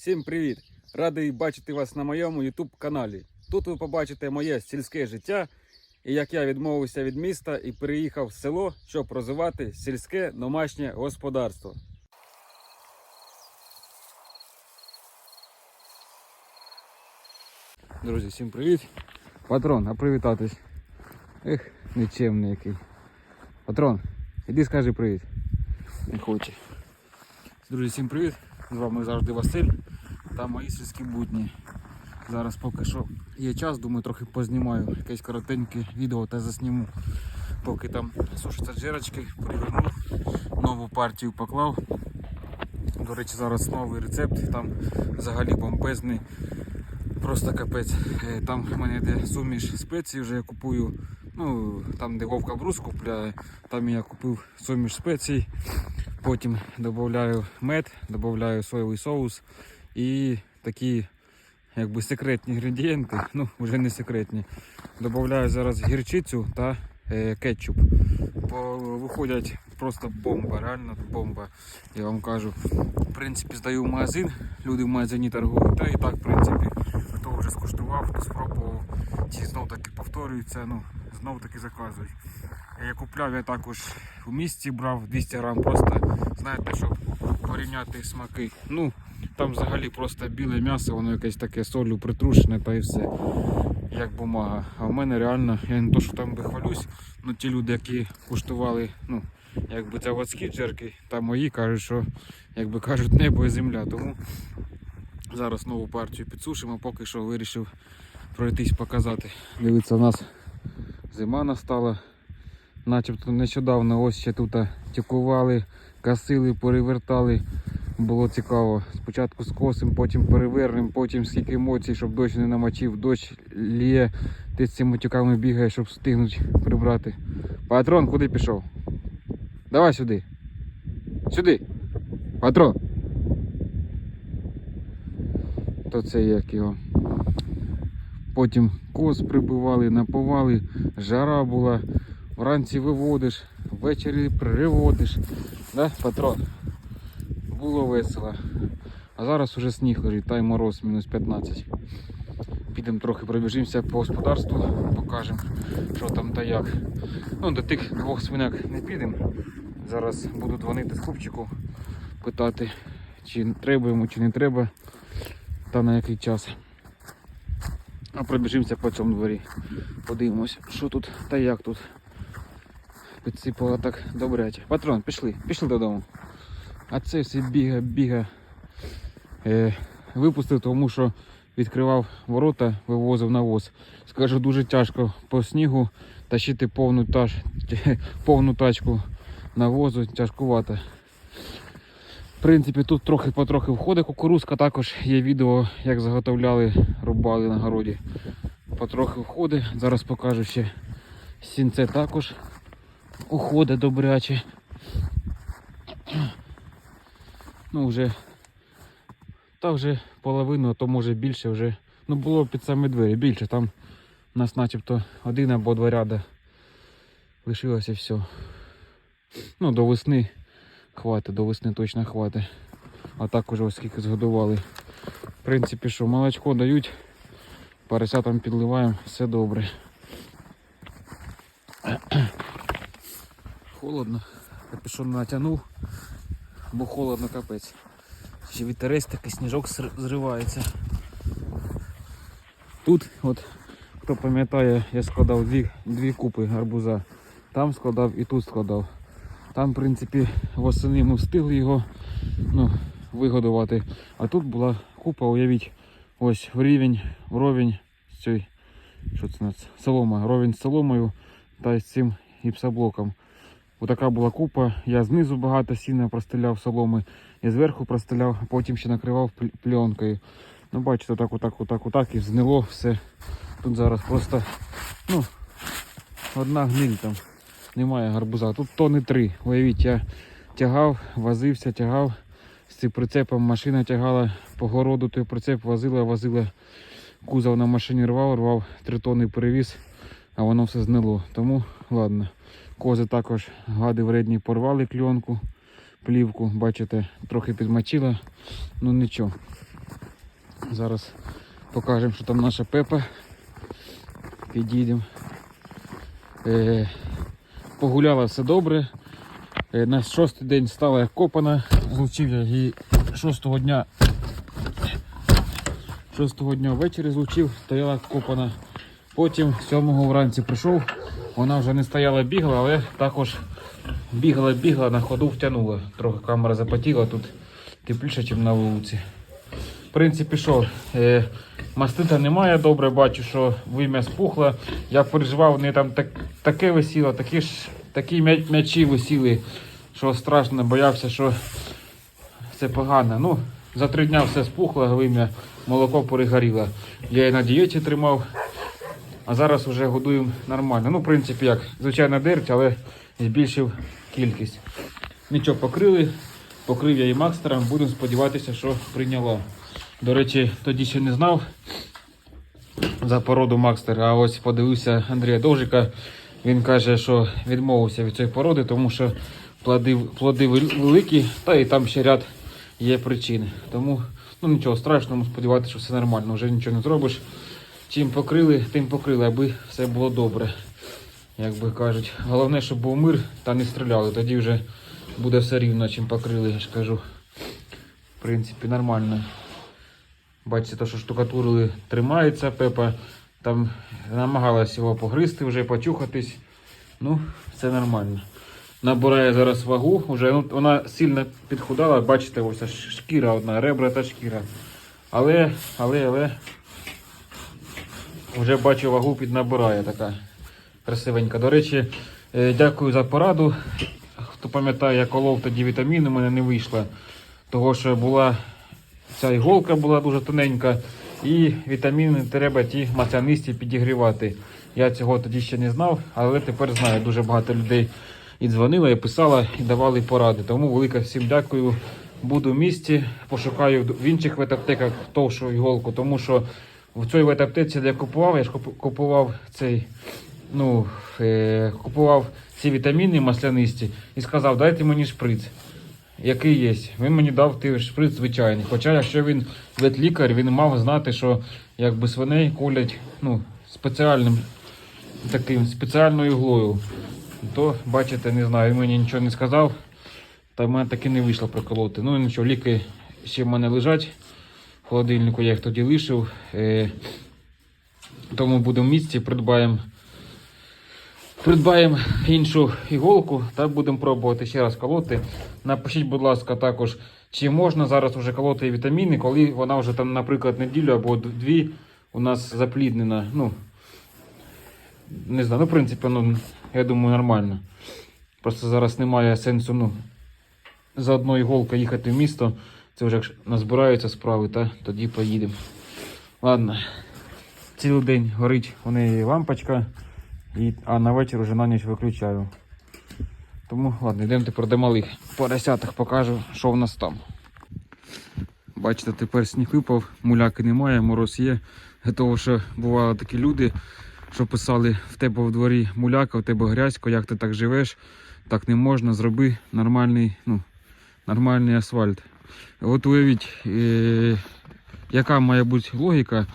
Всім привіт! Радий бачити вас на моєму YouTube каналі. Тут ви побачите моє сільське життя і як я відмовився від міста і переїхав в село, щоб розвивати сільське домашнє господарство. Друзі, всім привіт! Патрон, а привітатись. Ех, нечемний який. Патрон, іди скажи привіт. Не хоче. Друзі, всім привіт! З вами завжди Василь та мої сільські будні. Зараз поки що є час, думаю, трохи познімаю якесь коротеньке відео та засніму. Поки там сушаться джирочки, перевернув, нову партію поклав. До речі, зараз новий рецепт, там взагалі бомбезний, просто капець. Е, Там в мене йде суміш спецій, вже я купую. Ну, там де Вовка брус купляє, там я купив суміш спецій. Потім додаю мед, додаю соєвий соус і такі якби секретні інгредієнти, ну вже не секретні. Додаю зараз гірчицю та е, кетчуп. По, виходять просто бомба, реально бомба. Я вам кажу. В принципі, здаю в магазин, люди в магазині торгують, та і так, в принципі, хто вже скуштував, хто спробував, ті знов таки повторюються, ну, знов таки заказують. Я купляв я також у місті брав 200 грам, просто знаєте, щоб порівняти смаки. Ну, там взагалі просто біле м'ясо, воно якесь таке солью притрушене та і все. Як бумага. А в мене реально, я не то, що там би хвалюсь, ну ті люди, які куштували, ну, якби заводські джерки, та мої кажуть, що якби кажуть, небо і земля. Тому зараз нову партію підсушимо, поки що вирішив пройтись показати. Дивіться, у нас зима настала. Начебто нещодавно ось ще тут тікували, косили, перевертали. Було цікаво. Спочатку скосимо, потім перевернемо, потім скільки емоцій, щоб дощ не намочив, дощ лє, ти з цими тюками бігаєш, щоб встигнути прибрати. Патрон, куди пішов? Давай сюди. Сюди. Патрон. То це як його. Потім коз прибивали, напували, жара була. Вранці виводиш, ввечері приводиш. Да, патрон? Було весело. А зараз уже сніг лежить, та й мороз мінус 15. Підемо трохи пробіжимося по господарству, покажемо, що там та як. Ну, до тих двох свиняк не підемо. Зараз буду дзвонити з хлопчику, питати, чи треба йому, чи не треба, та на який час. А пробіжимося по цьому дворі. Подивимось, що тут та як тут. Підсипало так добряче. Патрон, пішли, пішли додому. А це все біга, біга. Е, випустив, тому що відкривав ворота, вивозив навоз. Скажу, дуже тяжко по снігу тащити повну, таж, повну тачку навозу, тяжкувато. В принципі, тут трохи потрохи входить кукурузка, також є відео, як заготовляли, рубали на городі. Потрохи входить. Зараз покажу ще сінце також уходить добряче. Ну вже та вже половину, а то може більше вже. Ну було під самі двері, більше. Там у нас начебто один або два ряда лишилося все. Ну, до весни хватить, до весни точно хватить. А так уже ось скільки згодували. В принципі, що, молочко дають, поросятам підливаємо, все добре. Холодно. Капюшон натягнув, бо холодно капець. Ще вітерець такий сніжок зривається. Тут, от, хто пам'ятає, я складав дві, дві купи гарбуза. Там складав і тут складав. Там, в принципі, восени ми встигли його ну, вигодувати. А тут була купа, уявіть, ось в рівень, вровень з що це нас, солома, ровень з соломою та з цим гіпсоблоком. Отака була купа. Я знизу багато сіна простеляв соломи, і зверху простеляв, потім ще накривав пленкою. Ну, бачите, отак, отак, отак, отак і знило все. Тут зараз просто ну, одна гниль там. Немає гарбуза. Тут тони три. Уявіть, я тягав, возився, тягав. З цим прицепом машина тягала по городу, той прицеп возила, возила. Кузов на машині рвав, рвав, три тони перевіз, а воно все знило. Тому ладно. Кози також гади вредні порвали кльонку, плівку, бачите, трохи підмочила, ну нічого. Зараз покажемо, що там наша пепа. Підійдемо. Е, погуляла все добре. Е, на шостий день стала копана. Злучив я її шостого дня. Шостого дня ввечері злучив, стояла копана. Потім сьомого вранці прийшов. Вона вже не стояла бігала, але також бігала, на ходу втягнула. Трохи камера запотіла, тут тепліше, ніж на вулиці. В принципі, що, е, мастита немає, добре бачу, що вим'я спухла. Я переживав, в неї там так, таке висіло, такі ж такі м'ячі висіли, що страшно, боявся, що це погано. Ну, за три дня все спухло, вим'я, молоко перегоріло. Я її на дієті тримав, а зараз вже годуємо нормально. Ну, в принципі, як, звичайно, дерть, але збільшив кількість. Нічого покрили, покрив я її макстером, будемо сподіватися, що прийняла. До речі, тоді ще не знав за породу Макстер, а ось подивився Андрія Довжика. Він каже, що відмовився від цієї породи, тому що плоди, плоди великі, та і там ще ряд є причин. Тому ну нічого страшного, сподіватися, що все нормально, вже нічого не зробиш. Чим покрили, тим покрили, аби все було добре. Як би кажуть. Головне, щоб був мир та не стріляли. Тоді вже буде все рівно, чим покрили, я ж кажу. В принципі, нормально. Бачите, то, що штукатурили, тримається пепа. Там намагалась його погризти, вже почухатись. Ну, все нормально. Набирає зараз вагу, вже ну, вона сильно підхудала, бачите, ось шкіра одна, ребра та шкіра. Але, але, але вже бачу вагу піднабирає така красивенька. До речі, е, дякую за пораду. Хто пам'ятає, я колов тоді вітаміни, у мене не вийшло. Того, що була ця іголка була дуже тоненька, і вітаміни треба ті маслянисті підігрівати. Я цього тоді ще не знав, але тепер знаю. Дуже багато людей і дзвонила, і писала, і давали поради. Тому велике всім дякую. Буду в місті, пошукаю в інших ветаптеках товшу іголку, тому що в цій ветаптеці, де я купував, я ж купував цей, ну, е, купував ці вітаміни маслянисті і сказав, дайте мені шприц який є. Він мені дав той шприц звичайний. Хоча, якщо він ветлікар, він мав знати, що якби свиней колять ну, спеціальним таким спеціальною іглою. То, бачите, не знаю, він мені нічого не сказав. Та в мене таки не вийшло проколоти. Ну нічого, ліки ще в мене лежать. Холодильнику я їх тоді лишив. Е, тому будемо в місті, придбаємо. Придбаємо іншу іголку та будемо пробувати ще раз колоти. Напишіть, будь ласка, також, чи можна зараз вже колоти вітаміни, коли вона вже там, наприклад, неділю або дві у нас запліднена. Ну, не знаю, ну, в принципі, ну, я думаю, нормально. Просто зараз немає сенсу ну, за одною іголкою їхати в місто. Це вже якщо назбираються справи, та тоді поїдемо. Ладно, цілий день горить у неї лампочка. І, а на вечір вже на ніч виключаю. Тому ладно, йдемо тепер до малих поросяток покажу, що в нас там. Бачите, тепер сніг випав, муляки немає, мороз є. Того, що бували такі люди, що писали в тебе в дворі муляка, в тебе грязько, як ти так живеш, так не можна, зроби нормальний, ну, нормальний асфальт. От уявіть, е- яка має бути логіка.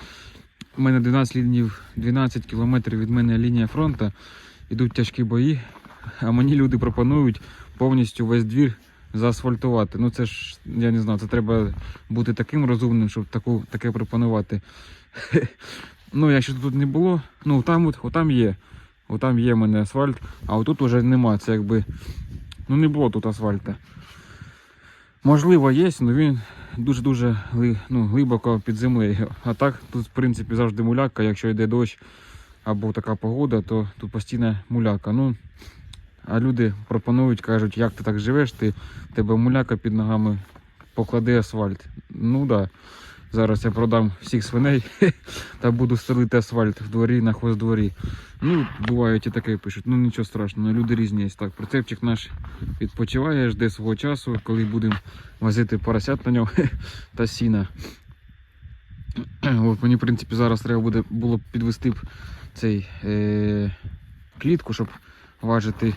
У мене 12 лінів, 12 кілометрів від мене лінія фронту. Йдуть тяжкі бої, а мені люди пропонують повністю весь двір заасфальтувати. Ну це ж, я не знаю, це треба бути таким розумним, щоб таку, таке пропонувати. Ну, якщо тут не було, ну там от, отам є. Отам є в мене асфальт, а отут уже нема. Це якби. Ну не було тут асфальта. Можливо, є, але він дуже-дуже ну, глибоко під землею. А так тут, в принципі, завжди муляка. Якщо йде дощ або така погода, то тут постійно муляка. Ну, а люди пропонують, кажуть, як ти так живеш, ти тебе муляка під ногами, поклади асфальт. Ну так. Да. Зараз я продам всіх свиней та буду стелити асфальт в дворі на хоздворі. Ну, бувають і таке пишуть. Ну нічого страшного, люди різні є. Так, прицепчик наш відпочиває, жде свого часу, коли будемо возити поросят на нього та сіна. От мені, в принципі, зараз треба буде було підвести б цей е- клітку, щоб важити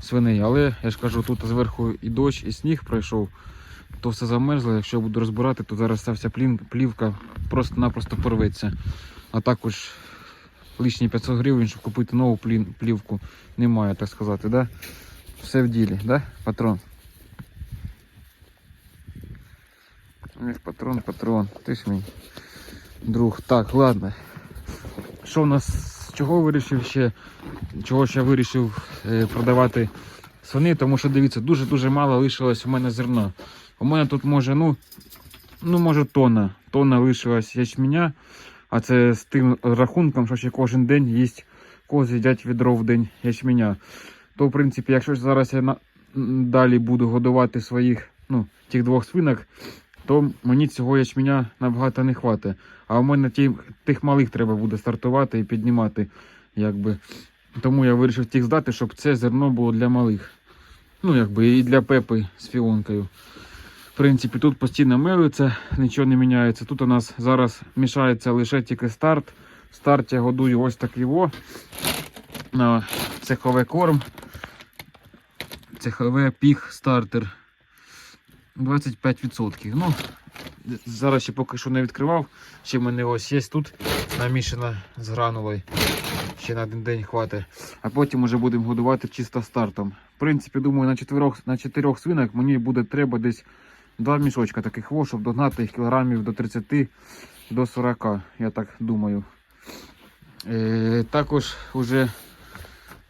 свиней. Але я ж кажу, тут зверху і дощ, і сніг пройшов, то все замерзло. Якщо я буду розбирати, то зараз ця вся плівка просто-напросто порветься. А також лишні 500 гривень, щоб купити нову плівку, немає, так сказати, да? Все в ділі, да, патрон? Патрон, патрон, ти ж мій друг. Так, ладно. Що в нас, чого вирішив ще, чого ще вирішив е, продавати свини, тому що дивіться, дуже-дуже мало лишилось у мене зерна. У мене тут може, ну, ну може тонна. Тонна лишилась ячменя, а це з тим рахунком, що ще кожен день їсть кози їдять відро в день ячменя. То, в принципі, якщо зараз я на... далі буду годувати своїх, ну, тих двох свинок, то мені цього ячменя набагато не хватить. А в мене ті, тих малих треба буде стартувати і піднімати. Якби. Тому я вирішив тих здати, щоб це зерно було для малих. Ну, якби і для пепи з фіонкою. Принципі, тут постійно мелиться, нічого не міняється. Тут у нас зараз мішається лише тільки старт. В старті я годую ось такий во. На цеховий корм. Цехове піг стартер. 25%. Ну, зараз ще поки що не відкривав. Ще в мене ось є тут намішана з гранулою. Ще на один день хватить. А потім вже будемо годувати чисто стартом. В принципі, думаю, на чотирьох, на чотирьох свинок мені буде треба десь два мішочка таких во, щоб догнати їх кілограмів до 30 до 40, я так думаю. Е, також вже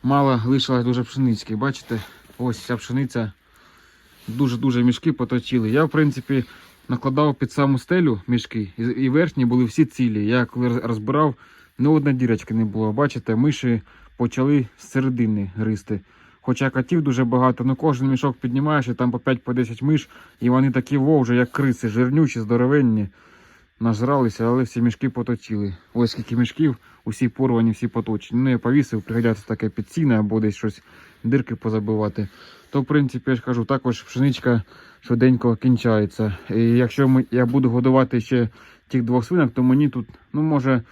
мало лишилось дуже пшенички. Бачите, ось ця пшениця дуже-дуже мішки поточили. Я, в принципі, накладав під саму стелю мішки, і, верхні були всі цілі. Я коли розбирав, ні одної дірочки не було. Бачите, миші почали з середини гризти. Хоча котів дуже багато, ну кожен мішок піднімаєш, і там по 5-10 миш, і вони такі вовже, як криси, жирнючі, здоровенні. Нажралися, але всі мішки поточили. Ось скільки мішків, усі порвані, всі поточені. Ну, я повісив, пригодяться таке під ціни або десь щось дирки позабивати. То, в принципі, я ж кажу, також пшеничка швиденько кінчається. І якщо я буду годувати ще тих двох свинок, то мені тут, ну, може,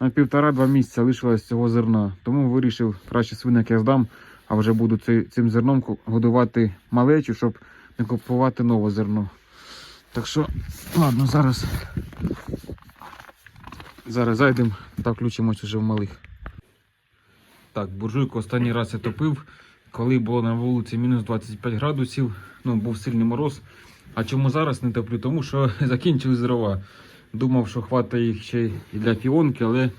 на півтора-два місяця лишилось цього зерна. Тому вирішив, краще свинок я здам, а вже буду цим зерном годувати малечу, щоб не купувати нове зерно. Так що, ладно, зараз. Зараз зайдемо та включимось уже в малих. Так, буржуйку останній раз я топив, коли було на вулиці мінус 25 градусів, ну був сильний мороз. А чому зараз не топлю? Тому що закінчились дрова. Думав, що хватить їх ще й для фіонки, але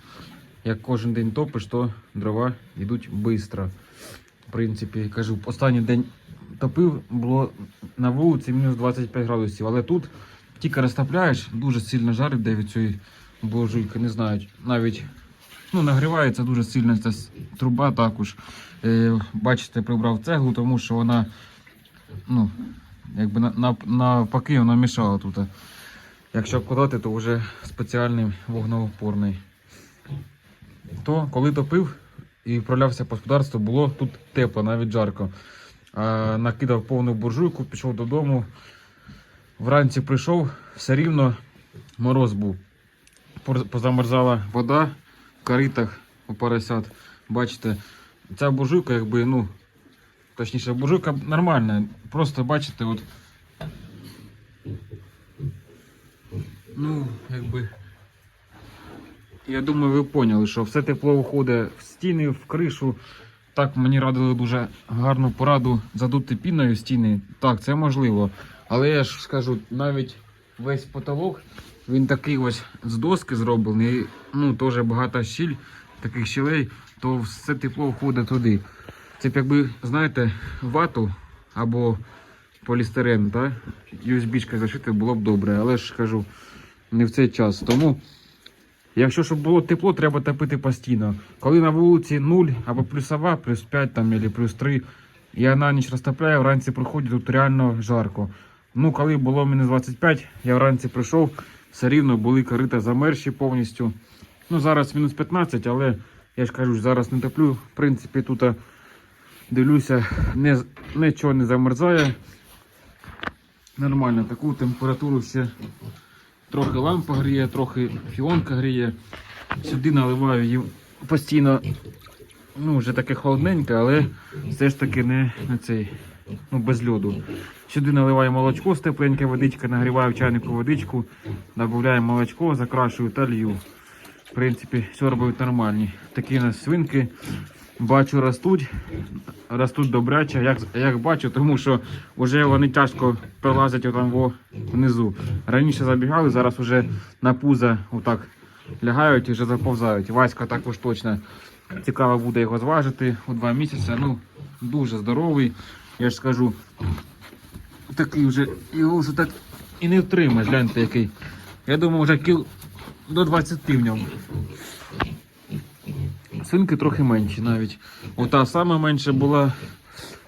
як кожен день топиш, то дрова йдуть швидко. В принципі, кажу, останній день топив, було на вулиці мінус 25 градусів, але тут тільки розтопляєш, дуже сильно жарить де від цієї буржуйки, не знаю, навіть ну, нагрівається дуже сильно ця труба також. Е, бачите, прибрав цеглу, тому що вона ну, якби на, на, навпаки вона мішала тут. Якщо вкладати, то вже спеціальний вогнеопорний. То коли топив і вправлявся по господарству, було тут тепло, навіть жарко. А, накидав повну буржуйку, пішов додому. Вранці прийшов, все рівно мороз був. Позамерзала вода в коритах у поросят. Бачите, ця буржуйка, якби, ну, точніше, буржуйка нормальна. Просто бачите, от. Ну, якби. Я думаю, ви поняли, що все тепло виходить в стіни, в кришу. Так, мені радили дуже гарну пораду задути піною стіни. Так, це можливо. Але я ж скажу, навіть весь потолок, він такий ось з доски зроблений. Ну, теж багато щіль, таких щілей, то все тепло входить туди. Це б якби, знаєте, вату або полістирен? USB-шка зашити було б добре, але ж кажу, не в цей час. Тому. Якщо щоб було тепло, треба топити постійно. Коли на вулиці 0 або плюсова, плюс 5 там, або плюс 3, я на ніч розтопляю, вранці приходжу, тут реально жарко. Ну, коли було мінус 25, я вранці прийшов, все рівно були корита замерзші повністю. Ну, зараз мінус 15, але я ж кажу, зараз не топлю. В принципі, тут дивлюся, не, нічого не замерзає. Нормально, таку температуру ще Трохи лампа гріє, трохи фіонка гріє. Сюди наливаю їм постійно. Ну, вже таке холодненьке, але все ж таки не, не цей. ну без льоду. Сюди наливаю молочко з тепленька водичка, нагріваю в чайнику водичку, додаю молочко, закрашую та лью. В принципі, сьорбають нормальні. Такі у нас свинки. Бачу, ростуть, ростуть добряче, як, як бачу, тому що вже вони тяжко пролазять отам внизу. Раніше забігали, зараз вже на пузо отак лягають і вже заповзають. Васька також точно цікаво буде його зважити у два місяці. Ну, дуже здоровий. Я ж скажу, такий вже його вже так і не втримаєш, гляньте який. Я думаю, вже кіл до 20 в. Свинки трохи менші навіть. Ота саме менша була.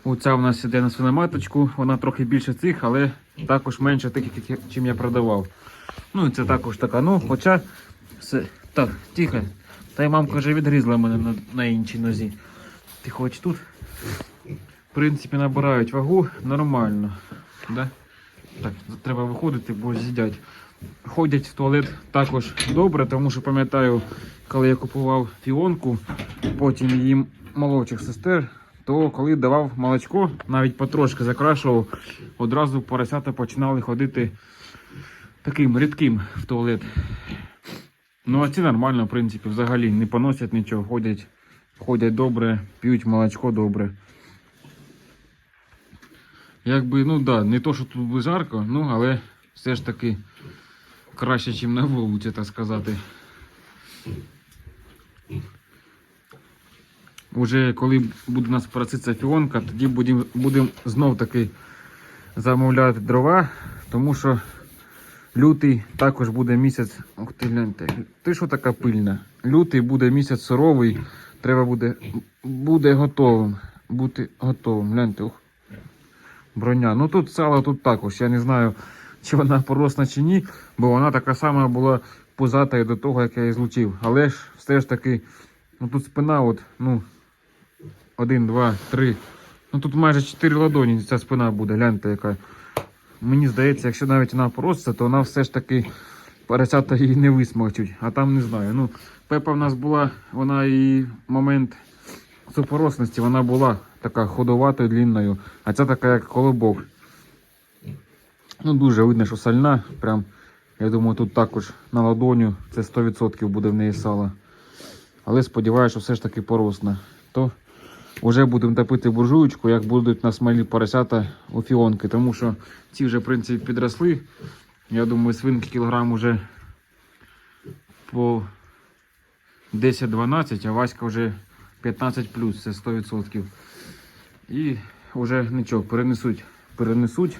Оця в нас іде на свиноматочку, вона трохи більше цих, але також менше тих, чим я продавав. Ну і це також така. Ну, хоча все. Так, тихо. Та й мамка вже відрізала мене на, на іншій нозі. Ти хоч тут? В принципі, набирають вагу нормально. Да? Так, треба виходити, бо з'їдять. Ходять в туалет також добре, тому що пам'ятаю, коли я купував фіонку, потім її молодших сестер, то коли давав молочко, навіть потрошки закрашував, одразу поросята починали ходити таким рідким в туалет. Ну, а ці нормально, в принципі, взагалі не поносять нічого, ходять, ходять добре, п'ють молочко добре. Якби, ну да, не то, що тут би жарко, ну, але все ж таки краще, ніж на вулиці, так сказати. Уже коли буде у нас проситься фіонка, тоді будемо будем знов таки замовляти дрова, тому що лютий також буде місяць. Ох ти гляньте, ти що така пильна? Лютий буде місяць суровий, треба буде, буде готовим. Бути готовим. Гляньте, ух. Броня. Ну тут сало тут також. Я не знаю, чи вона поросна чи ні, бо вона така сама була пузата і до того, як я її злучив. Але ж все ж таки, ну тут спина, от, ну, один, два, три. Ну тут майже чотири ладоні ця спина буде, гляньте, яка. Мені здається, якщо навіть вона поросться, то вона все ж таки поросята її не висмочуть. А там не знаю. Ну, Пепа в нас була, вона і момент супоросності, вона була така ходоватою, длінною, а ця така як колобок. Ну, дуже видно, що сальна. Прям, я думаю, тут також на ладоню це 100% буде в неї сало. Але сподіваюся, що все ж таки поросна. То вже будемо топити буржуючку, як будуть у нас малі поросята у фіонки. Тому що ці вже, в принципі, підросли. Я думаю, свинки кілограм уже по 10-12, а Васька вже 15 плюс, це 100%. І вже нічого, перенесуть, перенесуть.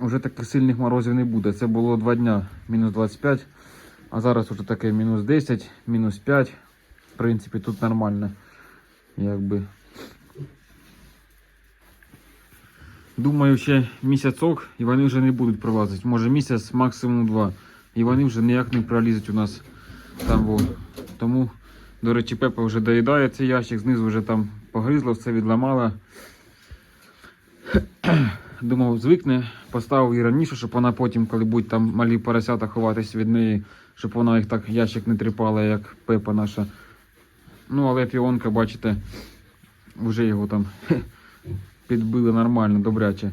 Уже таких сильних морозів не буде. Це було 2 дня, мінус 25, а зараз вже таке мінус 10, мінус 5. В принципі, тут нормально. Якби. Думаю, ще місяцок і вони вже не будуть пролазити. Може місяць, максимум два. І вони вже ніяк не пролізуть у нас там. Тому, до речі, Пепа вже доїдає цей ящик, знизу вже там погризло, все відламала. Думав, звикне, поставив її раніше, щоб вона потім, коли будуть там малі поросята ховатись від неї, щоб вона їх так ящик не тріпала, як Пепа наша. Ну, але фіонка, бачите, вже його там підбили нормально, добряче.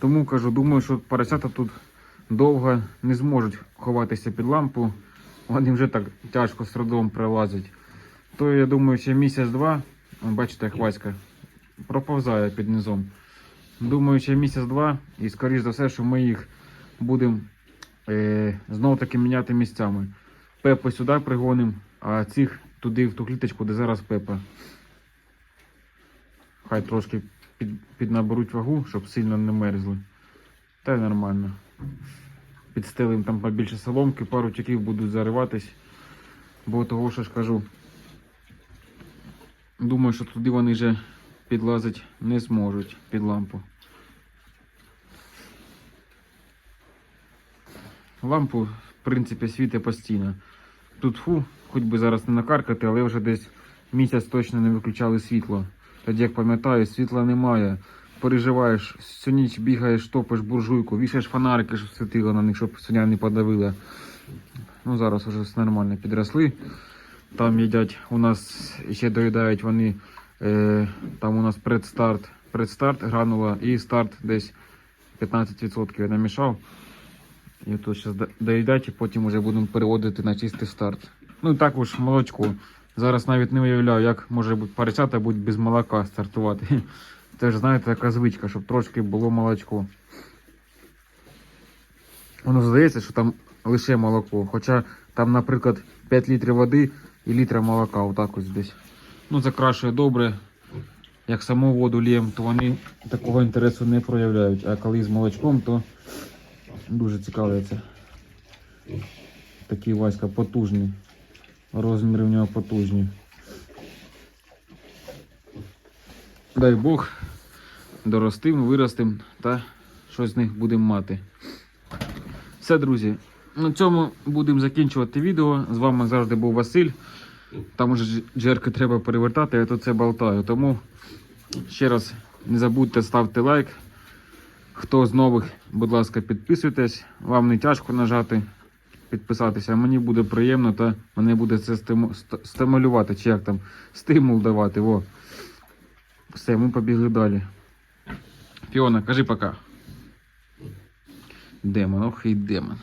Тому кажу, думаю, що поросята тут довго не зможуть ховатися під лампу. Вони вже так тяжко з трудом прилазять. То я думаю, ще місяць-два, бачите, як Васька проповзає під низом. Думаю, ще місяць-два, і скоріш за все, що ми їх будемо е, знов таки міняти місцями. Пепу сюди пригонимо, а цих туди в ту кліточку, де зараз Пепа. Хай трошки під, піднаберуть вагу, щоб сильно не мерзли. Та й нормально. Підстелимо там побільше соломки, пару тюків будуть зариватись. Бо того, що ж кажу. Думаю, що туди вони вже підлазити не зможуть під лампу. Лампу, в принципі, світить постійно. Тут фу, хоч би зараз не накаркати, але вже десь місяць точно не виключали світло. Тоді, як пам'ятаю, світла немає. Переживаєш, всю ніч бігаєш, топиш буржуйку, вішаєш фонарики, щоб світило на них, щоб соня не подавила. Ну, зараз вже все нормально підросли. Там їдять, у нас ще доїдають вони, е, там у нас предстарт предстарт гранула і старт десь 15% я намішав. І то зараз доїдати, потім вже будемо переводити на чистий старт. Ну і також молочко. Зараз навіть не уявляю, як може бути поросята будуть без молока стартувати. Це ж знаєте, така звичка, щоб трошки було молочко. Воно здається, що там лише молоко. Хоча там, наприклад, 5 літрів води і літра молока, отак ось десь. Ну, закрашує добре. Як саму воду лієм, то вони такого інтересу не проявляють. А коли з молочком, то дуже цікавляться. Такий Васька потужний. Розміри в нього потужні. Дай Бог, доростим, виростим та щось з них будемо мати. Все, друзі. На цьому будемо закінчувати відео. З вами завжди був Василь. Там уже джерки треба перевертати, я тут це болтаю. Тому ще раз не забудьте ставити лайк. Хто з нових, будь ласка, підписуйтесь. Вам не тяжко нажати підписатися. Мені буде приємно та мене буде це стиму- стимулювати, чи як там стимул давати. Во. Все, ми побігли далі. Фіона, кажи пока. Демон, ох і демон.